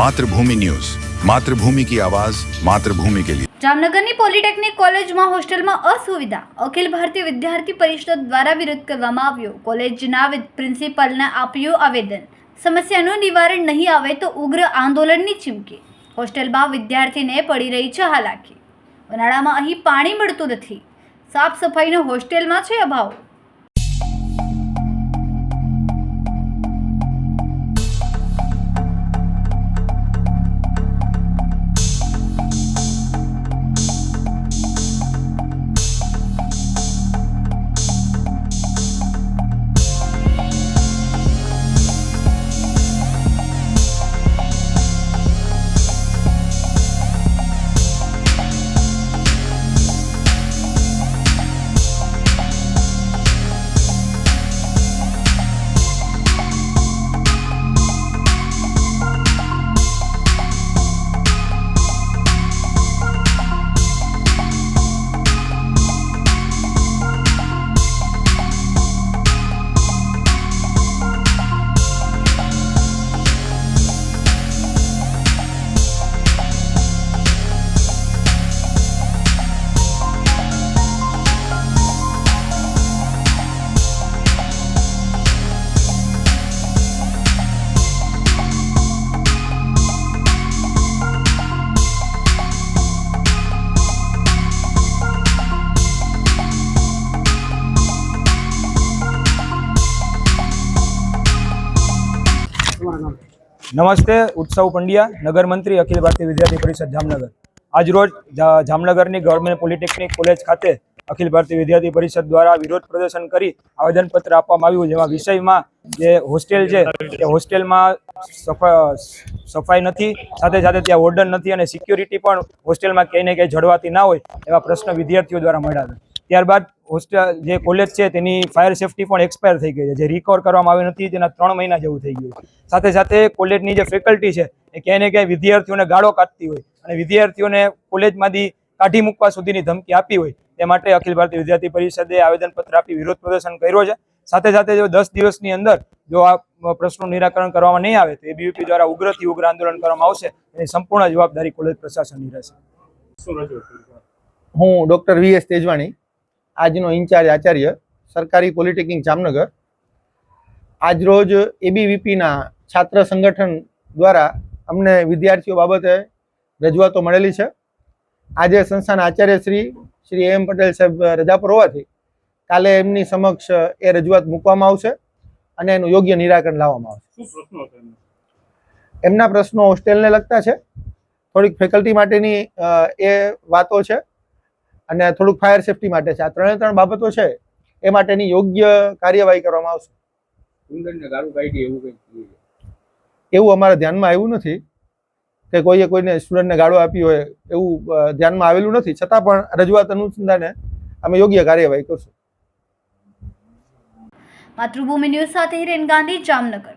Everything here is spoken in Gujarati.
માતૃભૂમિ ન્યૂઝ. માતૃભૂમિ કી આવાજ, માતૃભૂમિ કે લિયે. જામનગરની પોલિટેકનિક કોલેજમાં હોસ્ટેલમાં અસુવિધા. અખિલ ભારતીય વિદ્યાર્થી પરિષદ દ્વારા વિરોધ કરવામાં આવ્યો. કોલેજના પ્રિન્સિપલને આપ્યું આવેદન. સમસ્યાનું નિવારણ નહીં આવે તો ઉગ્ર આંદોલનની ચીમકી. હોસ્ટેલમાં વિદ્યાર્થીને પડી રહી છે હાલાકી. ઉનાળામાં અહીં પાણી મળતું નથી. સાફ સફાઈનો હોસ્ટેલમાં છે અભાવ. નમસ્તે, ઉત્સવ પંડ્યા નગર મંત્રી અખિલ ભારતીય વિદ્યાર્થી પરિષદ જામનગર. આજરોજ રોજ જામનગરની ગવર્મેન્ટ પોલિટેકનિક કોલેજ ખાતે અખિલ ભારતીય વિદ્યાર્થી પરિષદ દ્વારા વિરોધ પ્રદર્શન કરી આવેદનપત્ર આપવામાં આવ્યું જેમાં વિષયમાં જે હોસ્ટેલ છે તે હોસ્ટેલમાં સફા- સફાઈ નથી, સાથે સાથે ત્યાં ઓર્ડર નથી અને સિક્યોરિટી પણ હોસ્ટેલમાં ક્યાંય ને ક્યાંય જળવાતી ના હોય એવા પ્રશ્ન વિદ્યાર્થીઓ દ્વારા મળ્યા હતા. ત્યારબાદ હોસ્ટેલ જે કોલેજ છે તેની ફાયર સેફટી પણ એક્સપાયર થઈ ગઈ છે. જે રિકવર કરવામાં આવી નથી, તેના ત્રણ મહિના જેવું થઈ ગયું સાથે સાથે કોલેજની જે ફેકલ્ટી છે, એ ક્યાંય ને ક્યાંય વિદ્યાર્થીઓને ગાળો કાઢતી હોય અને વિદ્યાર્થીઓને કોલેજમાંથી કાઢી મૂકવા સુધીની ધમકી આપી હોય, તે માટે અખિલ ભારતીય વિદ્યાર્થી પરિષદે આવેદનપત્ર આપી વિરોધ પ્રદર્શન કર્યો છે. સાથે સાથે જો દસ દિવસની અંદર જો આ પ્રશ્નનું નિરાકરણ કરવામાં નહીં આવે, તો એબીવીપી દ્વારા ઉગ્રથી ઉગ્ર આંદોલન કરવામાં આવશે એની સંપૂર્ણ જવાબદારી કોલેજ પ્રશાસનની રહેશે. હું ડૉક્ટર વી એસ તેજવાણી. આજનો ઇન્ચાર્જ આચાર્ય સરકારી પોલિટેકનિક જામનગર. આજરોજ એબીવીપીના છાત્ર સંગઠન દ્વારા અમને વિદ્યાર્થીઓ બાબતે રજૂઆતો મળેલી છે. આજે સંસ્થાના આચાર્ય શ્રી શ્રી એમ પટેલ સાહેબ રજા પર હોવાથી કાલે એમની સમક્ષ એ રજૂઆત મૂકવામાં આવશે અને એનું યોગ્ય નિરાકરણ લાવવામાં આવશે. એમના? પ્રશ્નો હોસ્ટેલને લગતા છે. થોડીક ફેકલ્ટી માટેની એ વાતો છે. અને થોડુંક ફાયર સેફટી માટે છે. આ ત્રણે ત્રણ બાબતો છે એ માટેની યોગ્ય કાર્યવાહી કરવામાં આવશે. એવું અમારા ધ્યાનમાં આવ્યું નથી કે કોઈએ કોઈને સ્ટુડન્ટને ગાળો આપી હોય એવું ધ્યાનમાં આવેલું નથી. છતાં પણ રજૂઆત અનુસંધાને અમે યોગ્ય કાર્યવાહી કરશું. માતૃભૂમિ ન્યૂઝ સાથે હિરેન ગાંધી જામનગર.